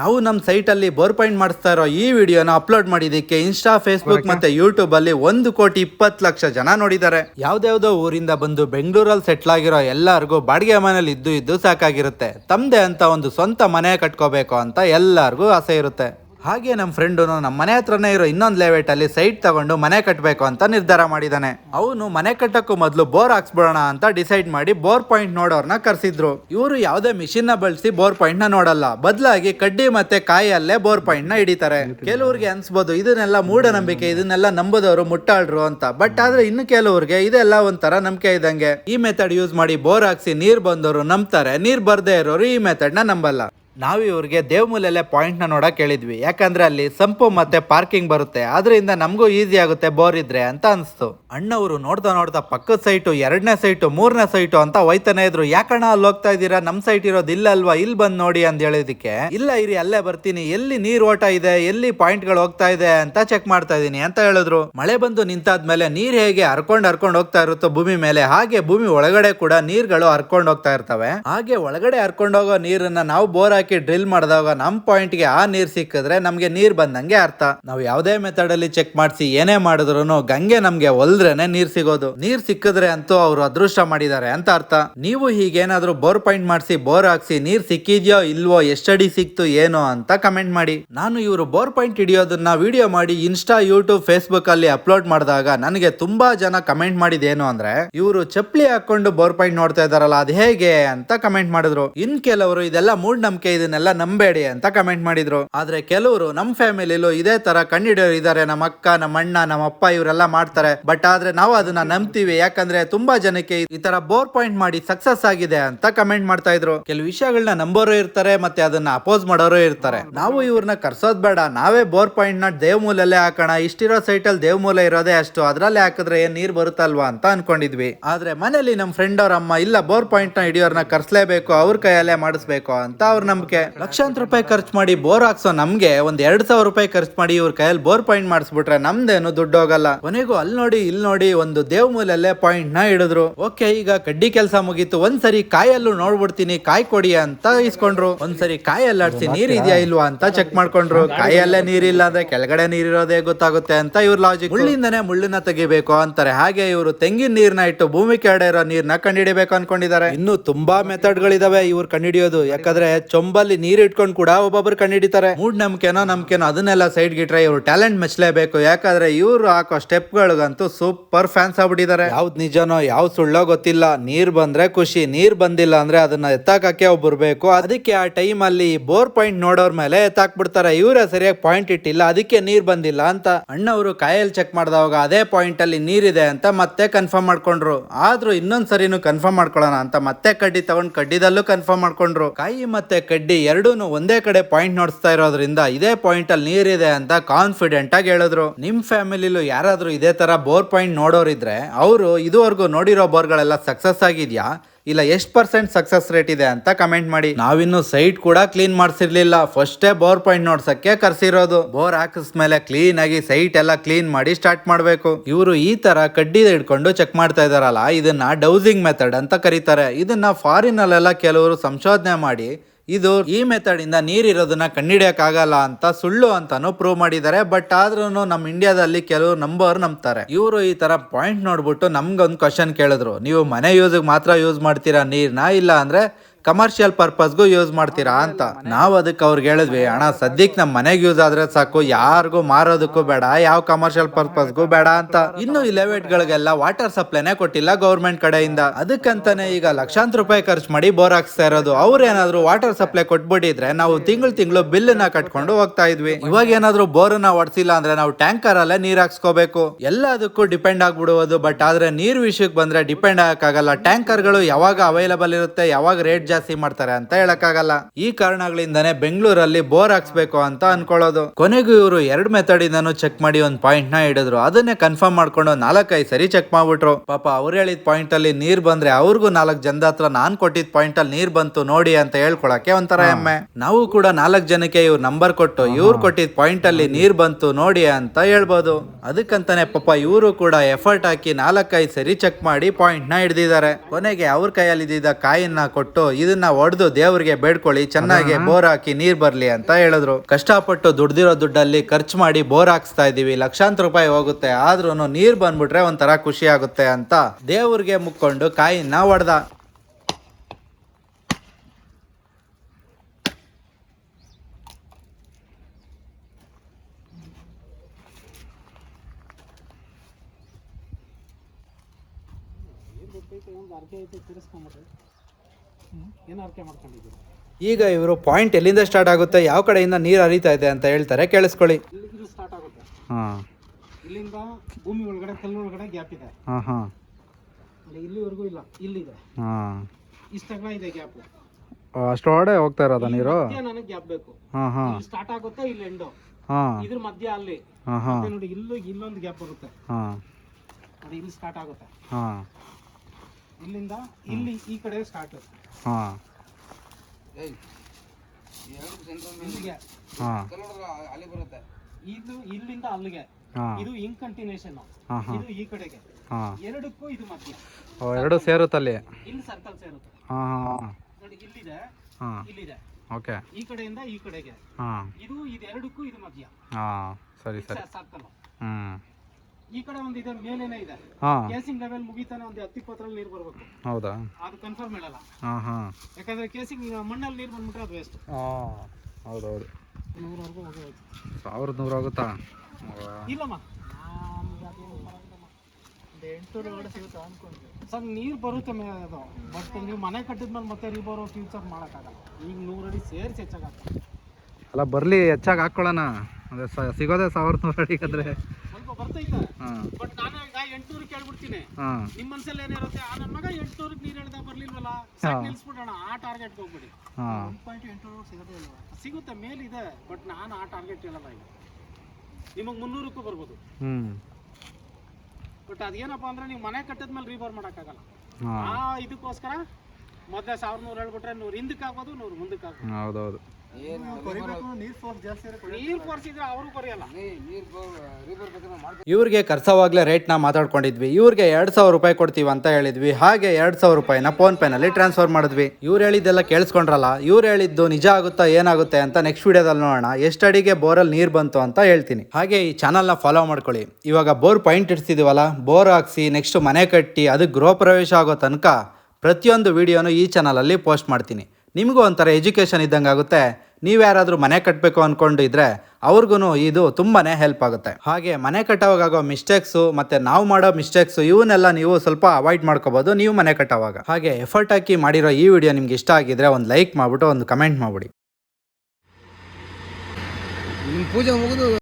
ನಾವು ನಮ್ಮ ಸೈಟಲ್ಲಿ bore point ಮಾಡಿಸ್ತಾ ಇರೋ ಈ ವಿಡಿಯೋನ ಅಪ್ಲೋಡ್ ಮಾಡಿದ್ದಕ್ಕೆ ಇನ್ಸ್ಟಾ ಫೇಸ್ಬುಕ್ ಮತ್ತೆ ಯೂಟ್ಯೂಬ್ ಅಲ್ಲಿ ಒಂದು ಕೋಟಿ ಇಪ್ಪತ್ತು ಲಕ್ಷ ಜನ ನೋಡಿದ್ದಾರೆ. ಯಾವ್ದಾವ್ದೋ ಊರಿಂದ ಬಂದು ಬೆಂಗಳೂರಲ್ಲಿ ಸೆಟ್ಲ್ ಆಗಿರೋ ಎಲ್ಲರಿಗೂ ಬಾಡಿಗೆ ಮನೇಲಿ ಇದ್ದು ಇದ್ದು ಸಾಕಾಗಿರುತ್ತೆ. ತಮ್ಮದೇ ಅಂತ ಒಂದು ಸ್ವಂತ ಮನೆ ಕಟ್ಕೋಬೇಕು ಅಂತ ಎಲ್ಲರಿಗೂ ಆಸೆ ಇರುತ್ತೆ. ಹಾಗೆ ನಮ್ಮ ಫ್ರೆಂಡು ನಮ್ಮ ಮನೆ ಹತ್ರನೇ ಇರೋ ಇನ್ನೊಂದು ಲೆವೆಟ್ ಅಲ್ಲಿ ಸೈಟ್ ತಗೊಂಡು ಮನೆ ಕಟ್ಟಬೇಕು ಅಂತ ನಿರ್ಧಾರ ಮಾಡಿದಾನೆ. ಅವನು ಮನೆ ಕಟ್ಟಕ್ಕೂ ಮೊದಲು ಬೋರ್ ಹಾಕ್ಸ್ಬಿಡೋಣ ಅಂತ ಡಿಸೈಡ್ ಮಾಡಿ ಬೋರ್ ಪಾಯಿಂಟ್ ನೋಡೋರ್ನ ಕರ್ಸಿದ್ರು. ಇವರು ಯಾವುದೇ ಮಿಷಿನ್ನ ಬಳಸಿ ಬೋರ್ ಪಾಯಿಂಟ್ನ ನೋಡಲ್ಲ. ಬದಲಾಗಿ ಕಡ್ಡಿ ಮತ್ತೆ ಕಾಯಲ್ಲೇ ಬೋರ್ ಪಾಯಿಂಟ್ನ ಹಿಡಿತಾರೆ. ಕೆಲವರಿಗೆ ಅನ್ಸ್ಬೋದು, ಇದನ್ನೆಲ್ಲ ಮೂಢನಂಬಿಕೆ, ಇದನ್ನೆಲ್ಲ ನಂಬುದವರು ಮುಟ್ಟಾಳ್ರು ಅಂತ. ಬಟ್ ಆದ್ರೆ ಇನ್ನು ಕೆಲವ್ರಿಗೆ ಇದೆಲ್ಲ ಒಂಥರ ನಂಬಿಕೆ ಇದ್ದಂಗೆ. ಈ ಮೆಥಡ್ ಯೂಸ್ ಮಾಡಿ ಬೋರ್ ಹಾಕ್ಸಿ ನೀರ್ ಬಂದವರು ನಂಬ್ತಾರೆ. ನೀರ್ ಬರ್ದೇ ಇರೋರು ಈ ಮೆಥಡ್ನ ನಂಬಲ್ಲ. ನಾವು ಇವ್ರಿಗೆ ದೇವಮೂಲೆಯಲ್ಲೇ ಪಾಯಿಂಟ್ನ ನೋಡಕ್ ಹೇಳಿದ್ವಿ. ಯಾಕಂದ್ರೆ ಅಲ್ಲಿ ಸಂಪು ಮತ್ತೆ ಪಾರ್ಕಿಂಗ್ ಬರುತ್ತೆ. ಅದರಿಂದ ನಮಗೂ ಈಸಿ ಆಗುತ್ತೆ ಬೋರ್ ಇದ್ರೆ ಅಂತ ಅನ್ಸ್ತು. ಅಣ್ಣವರು ನೋಡ್ತಾ ನೋಡ್ತಾ ಪಕ್ಕದ ಸೈಟು ಎರಡನೇ ಸೈಟು ಮೂರನೇ ಸೈಟು ಅಂತ ಹೋಯ್ತಾನೆ ಇದ್ರು. ಯಾಕಣ್ಣ ಅಲ್ಲಿ ಹೋಗ್ತಾ ಇದ್ದೀರಾ? ನಮ್ ಸೈಟ್ ಇರೋದು ಇಲ್ಲ ಅಲ್ವಾ? ಇಲ್ಲಿ ಬಂದ್ ನೋಡಿ ಅಂತ ಹೇಳಿದಕ್ಕೆ ಇಲ್ಲ ಇರಿ, ಅಲ್ಲೇ ಬರ್ತೀನಿ. ಎಲ್ಲಿ ನೀರ್ ಓಟ ಇದೆ? ಎಲ್ಲಿ ಪಾಯಿಂಟ್ಗಳು ಹೋಗ್ತಾ ಇದೆ ಅಂತ ಚೆಕ್ ಮಾಡ್ತಾ ಇದೀನಿ ಅಂತ ಹೇಳಿದ್ರು. ಮಳೆ ಬಂದು ನಿಂತಾದ್ಮೇಲೆ ನೀರ್ ಹೇಗೆ ಹರ್ಕೊಂಡ್ ಹರ್ಕೊಂಡ್ ಹೋಗ್ತಾ ಇರುತ್ತೋ ಭೂಮಿ ಮೇಲೆ, ಹಾಗೆ ಭೂಮಿ ಒಳಗಡೆ ಕೂಡ ನೀರ್ಗಳು ಹರ್ಕೊಂಡ್ ಹೋಗ್ತಾ ಇರ್ತವೆ. ಹಾಗೆ ಒಳಗಡೆ ಹರ್ಕೊಂಡ್ ಹೋಗೋ ನೀರನ್ನ ನಾವು ಬೋರ್ ಹಾಕಿ ಡ್ರಿಲ್ ಮಾಡಿದಾಗ ನಮ್ ಪಾಯಿಂಟ್ಗೆ ಆ ನೀರ್ ಸಿಕ್ಕಿದ್ರೆ ನಮ್ಗೆ ನೀರ್ ಬಂದಂಗೆ ಅರ್ಥ. ನಾವು ಯಾವುದೇ ಮೆಥಡ್ ಅಲ್ಲಿ ಚೆಕ್ ಮಾಡಿಸಿ ಏನೇ ಮಾಡಿದ್ರು ಗಂಗೆ ನಮ್ಗೆ ಒಲ್ದ್ರೇನೆ ನೀರ್ ಸಿಗೋದು. ನೀರ್ ಸಿಕ್ಕಿದ್ರೆ ಅಂತೂ ಅವ್ರು ಅದೃಷ್ಟ ಮಾಡಿದ್ದಾರೆ ಅಂತ ಅರ್ಥ. ನೀವು ಹೀಗೇನಾದ್ರೂ ಬೋರ್ ಪಾಯಿಂಟ್ ಮಾಡಿಸಿ, ಬೋರ್ ಹಾಕ್ಸಿ ನೀರ್ ಸಿಕ್ಕಿದ್ಯೋ ಇಲ್ವೋ, ಎಷ್ಟಡಿ ಸಿಕ್ತು, ಏನೋ ಅಂತ ಕಮೆಂಟ್ ಮಾಡಿ. ನಾನು ಇವರು ಬೋರ್ ಪಾಯಿಂಟ್ ಹಿಡಿಯೋದನ್ನ ವಿಡಿಯೋ ಮಾಡಿ ಇನ್ಸ್ಟಾ ಯೂಟ್ಯೂಬ್ ಫೇಸ್ಬುಕ್ ಅಲ್ಲಿ ಅಪ್ಲೋಡ್ ಮಾಡಿದಾಗ ನನಗೆ ತುಂಬಾ ಜನ ಕಮೆಂಟ್ ಮಾಡಿದೇನು ಅಂದ್ರೆ, ಇವರು ಚಪ್ಪಲಿ ಹಾಕೊಂಡು ಬೋರ್ ಪಾಯಿಂಟ್ ನೋಡ್ತಾ ಇದಾರಲ್ಲ ಅದ್ ಹೇಗೆ ಅಂತ ಕಮೆಂಟ್ ಮಾಡಿದ್ರು. ಇನ್ ಕೆಲವರು ಇದೆಲ್ಲ ಮೂಢನಂಬಿಕೆ ಇದನ್ನೆಲ್ಲ ನಂಬೇಡಿ ಅಂತ ಕಮೆಂಟ್ ಮಾಡಿದ್ರು. ಆದ್ರೆ ಕೆಲವರು ನಮ್ ಫ್ಯಾಮಿಲಿಲೂ ಇದೇ ತರ ಕಂಡಿಡಿಯೋರು ಇದಾರೆ ನಮ್ಮ ಅಕ್ಕ ನಮ್ಮ ಅಣ್ಣ ನಮ್ಮ ಅಪ್ಪ ಇವರೆಲ್ಲ ಮಾಡ್ತಾರೆ. ಬಟ್ ಆದ್ರೆ ನಾವು ಅದನ್ನ ನಂಬ್ತೀವಿ. ಯಾಕಂದ್ರೆ ತುಂಬಾ ಜನಕ್ಕೆ ಈ ತರ ಬೋರ್ ಪಾಯಿಂಟ್ ಮಾಡಿ ಸಕ್ಸಸ್ ಆಗಿದೆ ಅಂತ ಕಮೆಂಟ್ ಮಾಡ್ತಾ ಇದ್ರು. ಕೆಲವು ವಿಷಯಗಳನ್ನ ನಂಬೋರು ಇರ್ತಾರೆ, ಮತ್ತೆ ಅದನ್ನ ಅಪೋಸ್ ಮಾಡೋರು ಇರ್ತಾರೆ. ನಾವು ಇವ್ರನ್ನ ಕರ್ಸೋದ್ ಬೇಡ. ನಾವೇ ಬೋರ್ ಪಾಯಿಂಟ್ನ ದೇವಮೂಲಲ್ಲೇ ಹಾಕೋಣ. ಇಷ್ಟಿರೋ ಸೈಟ್ ಅಲ್ಲಿ ದೇವಮೂಲ ಇರೋದೇ ಅಷ್ಟು. ಅದ್ರಲ್ಲೇ ಹಾಕಿದ್ರೆ ಏನ್ ನೀರ್ ಬರುತ್ತಲ್ವಾ ಅಂತ ಅನ್ಕೊಂಡಿದ್ವಿ. ಆದ್ರೆ ಮನೇಲಿ ನಮ್ ಫ್ರೆಂಡ್ ಅವ್ರ ಅಮ್ಮ, ಇಲ್ಲ ಬೋರ್ ಪಾಯಿಂಟ್ನ ಹಿಡಿಯೋರ್ನ ಕರ್ಸ್ಲೇಬೇಕು. ಅವ್ರ ಕೈಯಲ್ಲೇ ಮಾಡಿಸ್ಬೇಕು ಅಂತ ಅವ್ರ ನಂಬಿಕೆ. ಲಕ್ಷಾಂತರ ರೂಪಾಯಿ ಖರ್ಚು ಮಾಡಿ ಬೋರ್ ಹಾಕ್ಸೋ ನಮ್ಗೆ ಒಂದ್ ಎರಡ್ ಸಾವಿರ ರೂಪಾಯಿ ಖರ್ಚು ಮಾಡಿ ಇವ್ರ ಕೈಯಲ್ಲಿ ಬೋರ್ ಪಾಯಿಂಟ್ ಮಾಡಿಸ್ಬಿಟ್ರೆ ನಮ್ದೇನು ದುಡ್ಡು ಹೋಗಲ್ಲ. ಕೊನೆಗೂ ಅಲ್ಲಿ ನೋಡಿ ಇಲ್ಲಿ ನೋಡಿ ಒಂದು ದೇವಮೂಲಲ್ಲೇ ಪಾಯಿಂಟ್ನ ಹಿಡಿದ್ರು. ಓಕೆ ಈಗ ಕಡ್ಡಿ ಕೆಲಸ ಮುಗೀತು. ಒಂದ್ಸರಿ ಕಾಯಲ್ಲೂ ನೋಡ್ಬಿಡ್ತೀನಿ ಕಾಯಿ ಕೊಡಿ ಅಂತ ಇಸ್ಕೊಂಡ್ರು. ಒಂದ್ಸರಿ ಕಾಯಲ್ಲಿ ಆಡ್ಸಿ ನೀರ್ ಇದೆಯಾ ಇಲ್ವಾ ಅಂತ ಚೆಕ್ ಮಾಡ್ಕೊಂಡ್ರು. ಕಾಯಲ್ಲೇ ನೀರಿಲ್ಲ ಅಂದ್ರೆ ಕೆಳಗಡೆ ನೀರಿರೋದೇ ಗೊತ್ತಾಗುತ್ತೆ ಅಂತ ಇವ್ರ ಲಾಜಿಕ್ ಮುಳ್ಳಿಂದನೇ ಮುಳ್ಳಿನ ತೆಗಿಬೇಕು ಅಂತಾರೆ. ಹಾಗೆ ಇವರು ತೆಂಗಿನ ನೀರ್ನ ಇಟ್ಟು ಭೂಮಿ ಕೆಳಗಡೆ ಇರೋ ನೀರ್ನ ಕಂಡಿಡಿಬೇಕು ಅನ್ಕೊಂಡಿದ್ದಾರೆ. ಇನ್ನು ತುಂಬಾ ಮೆಥಡ್ ಗಳಿದಾವೆ ಇವ್ರು ಕಂಡಿಡಿಯೋದು. ಯಾಕಂದ್ರೆ ಚೊಂಬಲ್ಲಿ ನೀರ್ ಇಟ್ಕೊಂಡು ಕೂಡ ಒಬ್ಬೊಬ್ರು ಕಂಡಿಡಿತಾರೆ ಮೂಡ್ ನಂಬಿಕೆನೋ ನಂಬಿಕೆನೋ ಅದನ್ನೆಲ್ಲ ಸೈಡ್ ಗಿಟ್ರೆ ಇವ್ರು ಟ್ಯಾಲೆಂಟ್ ಮೆಚ್ಚಲೇಬೇಕು ಯಾಕಂದ್ರೆ ಇವ್ರು ಹಾಕೋ ಸ್ಟೆಪ್ ಗಳಿಗಂತೂ ಸೂಪರ್ ಫ್ಯಾನ್ಸ್ ಆಗ್ಬಿಟ್ಟಿದ್ದಾರೆ. ಯಾವ್ದು ನಿಜನೋ ಯಾವ ಸುಳ್ಳೋ ಗೊತ್ತಿಲ್ಲ. ನೀರ್ ಬಂದ್ರೆ ಖುಷಿ, ನೀರ್ ಬಂದಿಲ್ಲ ಅಂದ್ರೆ ಅದನ್ನ ಎತ್ತಾಕಕ್ಕೆ ಒಬ್ಬರು ಬೇಕು. ಅದಕ್ಕೆ ಆ ಟೈಮ್ ಅಲ್ಲಿ ಬೋರ್ ಪಾಯಿಂಟ್ ನೋಡೋರ್ ಮೇಲೆ ಎತ್ತಾಕ್ಬಿಡ್ತಾರೆ. ಇವರೇ ಸರಿಯಾಗಿ ಪಾಯಿಂಟ್ ಇಟ್ಟಿಲ್ಲ. ಅದಕ್ಕೆ ನೀರ್ ಬಂದಿಲ್ಲ ಅಂತ. ಅಣ್ಣವರು ಕಾಯಲ್ಲಿ ಚೆಕ್ ಮಾಡಿದವಾಗ ಅದೇ ಪಾಯಿಂಟ್ ಅಲ್ಲಿ ನೀರಿದೆ ಅಂತ ಮತ್ತೆ ಕನ್ಫರ್ಮ್ ಮಾಡ್ಕೊಂಡ್ರು. ಆದ್ರೂ ಇನ್ನೊಂದ್ ಸರಿನು ಕನ್ಫರ್ಮ್ ಮಾಡ್ಕೊಳ್ಳೋಣ ಅಂತ ಮತ್ತೆ ಕಡ್ಡಿ ತಗೊಂಡ್ ಕಡ್ಡಿದಲ್ಲೂ ಕನ್ಫರ್ಮ್ ಮಾಡ್ಕೊಂಡ್ರು. ಕಾಯಿ ಮತ್ತೆ ಎರಡೂನು ಒಂದೇ ಕಡೆ ಪಾಯಿಂಟ್ ನೋಡಿಸ್ತಾ ಇರೋದ್ರಿಂದ ಇದೇ ಪಾಯಿಂಟ್ ಅಲ್ಲಿ ನೀರಿದೆ ಅಂತ ಕಾನ್ಫಿಡೆಂಟ್ ಆಗಿ ಹೇಳಿದ್ರು. ನಿಮ್ ಫ್ಯಾಮಿಲಿಲು ಯಾರಾದ್ರೂ ಇದೇ ತರ ಬೋರ್ ಪಾಯಿಂಟ್ ನೋಡೋರಿದ್ರೆ ಅವರು ಇದುವರೆಗೂ ನೋಡಿರೋ ಬೋರ್ಗಳೆಲ್ಲ ಸಕ್ಸಸ್ ಆಗಿದ್ಯಾ? ಇಲ್ಲ ಎಷ್ಟು ಪರ್ಸೆಂಟ್ ಸಕ್ಸಸ್ ರೇಟ್ ಇದೆ ಅಂತ ಕಮೆಂಟ್ ಮಾಡಿ. ನಾವಿನ್ನು ಸೈಟ್ ಕೂಡ ಕ್ಲೀನ್ ಮಾಡ್ಸಿರ್ಲಿಲ್ಲ. ಫಸ್ಟೇ ಬೋರ್ ಪಾಯಿಂಟ್ ನೋಡ್ಸಕ್ಕೆ ಕರ್ಸಿರೋದು. ಬೋರ್ ಹಾಕಿಸ್ಮೇಲೆ ಕ್ಲೀನ್ ಆಗಿ ಸೈಟ್ ಎಲ್ಲ ಕ್ಲೀನ್ ಮಾಡಿ ಸ್ಟಾರ್ಟ್ ಮಾಡಬೇಕು. ಇವರು ಈ ತರ ಕಡ್ಡಿ ಹಿಡ್ಕೊಂಡು ಚೆಕ್ ಮಾಡ್ತಾ ಇದಾರಲ್ಲ ಇದನ್ನ ಡೌಸಿಂಗ್ ಮೆಥಡ್ ಅಂತ ಕರೀತಾರೆ. ಇದನ್ನ ಫಾರಿನ್ ಅಲ್ಲೆಲ್ಲ ಕೆಲವರು ಸಂಶೋಧನೆ ಮಾಡಿ ಇದು ಈ ಮೆಥಡ್ ಇಂದ ನೀರಿರೋದನ್ನ ಕಂಡಿಡಿಯಕ್ಕಾಗಲ್ಲ ಅಂತ ಸುಳ್ಳು ಅಂತಾನು ಪ್ರೂವ್ ಮಾಡಿದ್ದಾರೆ. ಬಟ್ ಆದ್ರೂ ನಮ್ಮ ಇಂಡಿಯಾದಲ್ಲಿ ಕೆಲವರು ನಂಬರ್ ನಂಬ್ತಾರೆ. ಇವರು ಈ ತರ ಪಾಯಿಂಟ್ ನೋಡ್ಬಿಟ್ಟು ನಮ್ಗೊಂದು ಕ್ವಶನ್ ಕೇಳಿದ್ರು. ನೀವು ಮನೆ ಯೂಸ್ಗೆ ಮಾತ್ರ ಯೂಸ್ ಮಾಡ್ತೀರಾ ನೀರ್ನ? ಇಲ್ಲ ಅಂದ್ರೆ ಕಮರ್ಷಿಯಲ್ ಪರ್ಪಸ್ಗೂ ಯೂಸ್ ಮಾಡ್ತೀರಾ ಅಂತ. ನಾವು ಅದಕ್ಕೆ ಅವ್ರಿಗೆ ಹೇಳಿದ್ವಿ ಅಣ್ಣ ಸದ್ಯಕ್ಕೆ ನಮ್ಮ ಮನೆಗೆ ಯೂಸ್ ಆದ್ರೆ ಸಾಕು ಯಾರಿಗೂ ಮಾರೋದಕ್ಕೂ ಬೇಡ ಯಾವ ಕಮರ್ಷಿಯಲ್ ಪರ್ಪಸ್ಗೂ ಬೇಡ ಅಂತ. ಇನ್ನು ಇಲೆವೆಟ್ ಗಳಿಗೆಲ್ಲ ವಾಟರ್ ಸಪ್ಲೈನೇ ಕೊಟ್ಟಿಲ್ಲ ಗೌರ್ಮೆಂಟ್ ಕಡೆಯಿಂದ. ಅದಕ್ಕಂತಾನೆ ಈಗ ಲಕ್ಷಾಂತರ ರೂಪಾಯಿ ಖರ್ಚು ಮಾಡಿ ಬೋರ್ ಹಾಕ್ಸ್ತಾ ಇರೋದು. ಅವ್ರು ಏನಾದ್ರು ವಾಟರ್ ಸಪ್ಲೈ ಕೊಟ್ಬಿಟ್ಟಿದ್ರೆ ನಾವು ತಿಂಗಳು ತಿಂಗಳು ಬಿಲ್ನ ಕಟ್ಕೊಂಡು ಹೋಗ್ತಾ ಇದ್ವಿ. ಇವಾಗ ಏನಾದ್ರು ಬೋರ್ನ ಹೊಡ್ಸಿಲ್ಲ ಅಂದ್ರೆ ನಾವು ಟ್ಯಾಂಕರ್ ಅಲ್ಲೇ ನೀರ್ ಹಾಕ್ಸ್ಕೋಬೇಕು. ಎಲ್ಲದಕ್ಕೂ ಡಿಪೆಂಡ್ ಆಗ್ಬಿಡುವುದು ಬಟ್ ಆದ್ರೆ ನೀರ್ ವಿಷಯಕ್ಕೆ ಬಂದ್ರೆ ಡಿಪೆಂಡ್ ಆಗಕ್ಕಾಗಲ್ಲ. ಟ್ಯಾಂಕರ್ಗಳು ಯಾವಾಗ ಅವೈಲಬಲ್ ಇರುತ್ತೆ ಯಾವಾಗ ರೇಟ್ ಜಾಸ್ತಿ ಮಾಡ್ತಾರೆ ಅಂತ ಹೇಳಕ್ಕಾಗಲ್ಲ. ಈ ಕಾರಣಗಳಿಂದಾನೇ ಬೆಂಗಳೂರಲ್ಲಿ ಬೋರ್ ಹಾಕ್ಸ್ಬೇಕು ಅಂತ ಅನ್ಕೊಳ್ಳೋದು. ಕೊನೆಗೂ ಇವರು ಎರಡ್ ಮೆಥಡ್ ಇಂದಾನು ಚೆಕ್ ಮಾಡಿ ಒಂದ್ ಪಾಯಿಂಟ್ನ ಹಿಡಿದ್ರು. ಅದನ್ನೇ ಕನ್ಫರ್ಮ್ ಮಾಡ್ಕೊಂಡು ನಾಲ್ಕೈದು ಸರಿ ಚೆಕ್ ಮಾಡ್ಬಿಟ್ರು. ಪಾಪ ಅವ್ರು ಹೇಳಿದ ಪಾಯಿಂಟ್ ಅಲ್ಲಿ ನೀರ್ ಬಂದ್ರೆ ಅವ್ರಿಗೂ ನಾಲ್ಕು ಜನದ ಹತ್ರ ನಾನ್ ಕೊಟ್ಟಿದ್ ಪಾಯಿಂಟ್ ಅಲ್ಲಿ ನೀರ್ ಬಂತು ನೋಡಿ ಅಂತ ಹೇಳ್ಕೊಳಕ್ಕೆ ಒಂಥರ ಹೆಮ್ಮೆ. ನಾವು ಕೂಡ ನಾಲ್ಕು ಜನಕ್ಕೆ ಇವ್ರ ನಂಬರ್ ಕೊಟ್ಟು ಇವ್ರು ಕೊಟ್ಟಿದ್ ಪಾಯಿಂಟ್ ಅಲ್ಲಿ ನೀರ್ ಬಂತು ನೋಡಿ ಅಂತ ಹೇಳ್ಬೋದು. ಅದಕ್ಕಂತಾನೆ ಪಾಪ ಇವರು ಕೂಡ ಎಫರ್ಟ್ ಹಾಕಿ ನಾಲ್ಕೈದು ಸರಿ ಚೆಕ್ ಮಾಡಿ ಪಾಯಿಂಟ್ನ ಹಿಡ್ದಿದ್ದಾರೆ. ಕೊನೆಗೆ ಅವ್ರ ಕೈಯಲ್ಲಿ ಇದ್ದಿದ್ದ ಕಾಯಿನ ಕೊಟ್ಟು ಇದನ್ನ ಹೊಡೆದು ದೇವ್ರಿಗೆ ಬೇಡ್ಕೊಳ್ಳಿ ಚೆನ್ನಾಗಿ ಬೋರ್ ಹಾಕಿ ನೀರ್ ಬರ್ಲಿ ಅಂತ ಹೇಳಿದ್ರು. ಕಷ್ಟಪಟ್ಟು ದುಡ್ದಿರೋ ದುಡ್ಡಲ್ಲಿ ಖರ್ಚು ಮಾಡಿ ಬೋರ್ ಹಾಕ್ಸ್ತಾ ಇದೀವಿ. ಲಕ್ಷಾಂತರ ರೂಪಾಯಿ ಹೋಗುತ್ತೆ. ಆದ್ರೂ ನೀರ್ ಬಂದ್ಬಿಟ್ರೆ ಒಂಥರ ಖುಷಿ ಆಗುತ್ತೆ ಅಂತ ದೇವ್ರಿಗೆ ಮುಕ್ಕೊಂಡು ಕಾಯಿನ ಹೊಡೆದ ಅರ್ಧ ಐತೆ ತಿರ್ಸ್ಕೊಂಬಿಟ್ರಿ ಏನು ಅರ್ಕೆ ಮಾಡ್ಕೊಂಡಿದ್ದೀರಿ? ಈಗ ಇವರು ಪಾಯಿಂಟ್ ಎಲ್ಲಿಂದ ಸ್ಟಾರ್ಟ್ ಆಗುತ್ತೆ ಯಾವ ಕಡೆಯಿಂದ ನೀರು ಹರಿತಾ ಇದೆ ಅಂತ ಹೇಳ್ತಾರೆ ಕೇಳಿಸ್ಕೊಳ್ಳಿ. ಇಲ್ಲಿಂದ ಸ್ಟಾರ್ಟ್ ಆಗುತ್ತೆ. ಹಾಂ. ಇಲ್ಲಿಂದ ಭೂಮಿ ಒಳಗಡೆ ಕಲ್ಲು ಒಳಗಡೆ ಗ್ಯಾಪ್ ಇದೆ. ಹಾಂ ಹಾಂ. ಇಲ್ಲಿವರೆಗೂ ಇಲ್ಲ ಇಲ್ಲಿದೆ. ಹಾಂ. ಇಷ್ಟೆಲ್ಲ ಇದೆ ಗ್ಯಾಪ್. ಅಷ್ಟೊಳಗಡೆ ಹೋಗ್ತಾ ಇರೋದ ನೀರು? ನನಗೆ ಗ್ಯಾಪ್ ಬೇಕು. ಹಾಂ ಹಾಂ. ಇಲ್ಲಿ ಸ್ಟಾರ್ಟ್ ಆಗುತ್ತೆ ಇಲ್ಲಿ ಎಂಡು ಹಾಂ. ಇದ್ರ ಮಧ್ಯ ಅಲ್ಲಿ. ಹಾಂ ಹಾಂ. ನೋಡಿ ಇಲ್ಲೂ ಇಲ್ಲೊಂದು ಗ್ಯಾಪ್ ಬರುತ್ತೆ. ಹಾಂ. ನೋಡಿ ಇಲ್ಲಿ ಸ್ಟಾರ್ಟ್ ಆಗುತ್ತೆ. ಹಾಂ. ಇಲ್ಲಿಂದ ಇಲ್ಲಿ ಈ ಕಡೆ ಸ್ಟಾರ್ಟ್ ಹಾಂ. ಇಲ್ಲಿಗೆ. ಹಾಂ. ಇದು ಇಲ್ಲಿಂದ ಅಲ್ಲಿಗೆ. ಹಾಂ. ಇದು ಇನ್ ಕಂಟಿನ್ಯೂಷನ್ ಇದು ಈ ಕಡೆಗೆ. ಹಾಂ. ಎರಡಕ್ಕೂ ಇದು ಮಧ್ಯ. ಎರಡು ಸೇರುತ್ತಲ್ಲಿ ಇಲ್ಲಿ ಸರ್ಕಲ್ ಸೇರುತ್ತೆ. ಹಾಂ ಹಾಂ ನೋಡಿ ಇಲ್ಲಿದೆ ಹಾಂ. ಇಲ್ಲಿದೆ. ಓಕೆ. ಈ ಕಡೆಯಿಂದ ಈ ಕಡೆಗೆ. ಹಾಂ. ಇದು ಇದೆರಡಕ್ಕೂ ಇದು ಮಧ್ಯ. ಹಾಂ ಸರಿ ಸರಿ. ಸರ್ಕಲ್ ಹ್ಞೂ ಈ ಕಡೆ ಒಂದು ಇದೆ ಮೇಲೇನೆ ಇದೆ. ಹಾಂ. ಕೇಸಿಂಗ್ ಲೆವೆಲ್ ಮುಗಿತಾನೆ ಒಂದು ಹತ್ತು ಇಪ್ಪತ್ತರಲ್ಲಿ ನೀರು ಬರಬೇಕು. ಹೌದಾ? ಅದು ಕನ್ಫರ್ಮ್ ಹೇಳಲ್ಲ. ಹಾಂ ಹಾಂ. ಯಾಕಂದ್ರೆ ಕೇಸಿಂಗ್ ಮಣ್ಣಲ್ಲಿ ನೀರು ಬಂದ್ಬಿಟ್ರೆ ಅದು ವೇಸ್ಟ್ ಹೌದು ಹೌದು ನೂರವರೆಗೂ ಹೋಗಿ ಸಾವಿರದ ನೂರು ಆಗುತ್ತಾ ಇಲ್ಲಮ್ಮ ಎಂಟುನೂರು ಒಳಗಡೆ ಸಿಗುತ್ತಾ ಅನ್ಕೊಂಡ್ವಿ ಸರ್ ನೀರು ಬರುತ್ತೆ ಮೇ ಅದು. ಬಟ್ ನೀವು ಮನೆ ಕಟ್ಟಿದ್ಮೇಲೆ ಮತ್ತೆ ರಿಬೋರೋ ಫ್ಯೂಚರ್ ಮಾಡೋಕ್ಕಾಗಲ್ಲ. ಈಗ ನೂರಡಿ ಸೇರಿಸಿ ಹೆಚ್ಚಾಗತ್ತೆ ಅಲ್ಲ ಬರಲಿ ಹೆಚ್ಚಾಗಿ ಹಾಕೊಳ್ಳೋಣ ಅದೇ ಸ- ಸಿಗೋದೇ ಸಾವಿರದ ನೂರು ಅಡಿಗಾದ್ರೆ ಬರ್ತೈತೆ. ಬಟ್ ನಾನು ಈಗ ಎಂಟುನೂರು ಕೇಳ್ಬಿಡ್ತೀನಿ. ನಿಮ್ಮ ಮನಸ್ಸಲ್ಲಿ ಏನಿರುತ್ತೆ? ಆ ನನ್ನ ಮಗ ಎಂಟುನೂರಕ್ಕೆ ನೀರು ಹೇಳ್ದ ಬರ್ಲಿಲ್ವಲ್ಲ? ನಿಲ್ಸ್ಬಿಡೋಣ ಆ ಟಾರ್ಗೆಟ್ ಹೋಗ್ಬಿಡಿ. ಒನ್ ಪಾಯಿಂಟ್ ಎಂಟುನೂರು ಸಿಗೋದೇ ಇಲ್ವಾ? ಸಿಗುತ್ತೆ ಮೇಲಿದೆ ಬಟ್ ನಾನು ಆ ಟಾರ್ಗೆಟ್ ಹೇಳಲ್ಲ ಈಗ. ನಿಮಗೆ ಮುನ್ನೂರಕ್ಕೂ ಬರ್ಬೋದು. ಬಟ್ ಅದೇನಪ್ಪ ಅಂದ್ರೆ ನೀವು ಮನೆ ಕಟ್ಟಿದ್ಮೇಲೆ ಮೇಲೆ ಮಾಡೋಕ್ಕಾಗಲ್ಲ. ಆ ಇದಕ್ಕೋಸ್ಕರ ಮೊದಲೇ ಸಾವಿರದ ನೂರು ಹೇಳ್ಬಿಟ್ರೆ ನೂರು ಹಿಂದಕ್ಕೆ ಆಗ್ಬೋದು ನೂರು ಮುಂದಕ್ಕೆ ಆಗ್ಬೋದು ಹೌದೌದು. ನೀರು ಫೋರ್ಸ್ ಜಾಸ್ತಿ ನೀರು ಫೋರ್ಸ್ ಇದ್ರೆ ಅವರು ಕೊರಿಯಲ್ಲ. ಇವ್ರಿಗೆ ಕರ್ಸವಾಗ್ಲೇ ರೇಟ್ನ ಮಾತಾಡ್ಕೊಂಡಿದ್ವಿ. ಇವ್ರಿಗೆ ಎರಡು ಸಾವಿರ ರೂಪಾಯಿ ಕೊಡ್ತೀವಿ ಅಂತ ಹೇಳಿದ್ವಿ. ಹಾಗೆ ಎರಡು ಸಾವಿರ ರೂಪಾಯಿನ ಫೋನ್ ಪೇನಲ್ಲಿ ಟ್ರಾನ್ಸ್ಫರ್ ಮಾಡಿದ್ವಿ. ಇವ್ರು ಹೇಳಿದ್ದೆಲ್ಲ ಕೇಳಿಸ್ಕೊಂಡ್ರಲ್ಲ ಇವ್ರು ಹೇಳಿದ್ದು ನಿಜ ಆಗುತ್ತಾ ಏನಾಗುತ್ತೆ ಅಂತ ನೆಕ್ಸ್ಟ್ ವಿಡಿಯೋದಲ್ಲಿ ನೋಡೋಣ. ಎಷ್ಟು ಅಡಿಗೆ ಬೋರಲ್ಲಿ ನೀರು ಬಂತು ಅಂತ ಹೇಳ್ತೀನಿ. ಹಾಗೆ ಈ ಚಾನಲ್ನ ಫಾಲೋ ಮಾಡ್ಕೊಳ್ಳಿ. ಇವಾಗ ಬೋರ್ ಪಾಯಿಂಟ್ ಇಡ್ತಿದೀವಲ್ಲ ಬೋರ್ ಹಾಕ್ಸಿ ನೆಕ್ಸ್ಟ್ ಮನೆ ಕಟ್ಟಿ ಅದಕ್ಕೆ ಗೃಹ ಪ್ರವೇಶ ಆಗೋ ತನಕ ಪ್ರತಿಯೊಂದು ವಿಡಿಯೋನು ಈ ಚಾನಲಲ್ಲಿ ಪೋಸ್ಟ್ ಮಾಡ್ತೀನಿ. ನಿಮಗೂ ಒಂಥರ ಎಜುಕೇಷನ್ ಇದ್ದಂಗೆ ಆಗುತ್ತೆ. ನೀವ್ಯಾರಾದ್ರೂ ಮನೆ ಕಟ್ಟಬೇಕು ಅಂದ್ಕೊಂಡು ಇದ್ರೆ ಅವ್ರಿಗೂ ಇದು ತುಂಬಾ ಹೆಲ್ಪ್ ಆಗುತ್ತೆ. ಹಾಗೆ ಮನೆ ಕಟ್ಟೋವಾಗೋ ಮಿಸ್ಟೇಕ್ಸು ಮತ್ತು ನಾವು ಮಾಡೋ ಮಿಸ್ಟೇಕ್ಸು ಇವನ್ನೆಲ್ಲ ನೀವು ಸ್ವಲ್ಪ ಅವಾಯ್ಡ್ ಮಾಡ್ಕೋಬೋದು ನೀವು ಮನೆ ಕಟ್ಟೋವಾಗ. ಹಾಗೆ ಎಫರ್ಟ್ ಹಾಕಿ ಮಾಡಿರೋ ಈ ವಿಡಿಯೋ ನಿಮ್ಗೆ ಇಷ್ಟ ಆಗಿದ್ರೆ ಒಂದು ಲೈಕ್ ಮಾಡಿಬಿಟ್ಟು, ಒಂದು ಕಮೆಂಟ್ ಮಾಡಿಬಿಡಿ. ಪೂಜೆ ಮುಗಿದು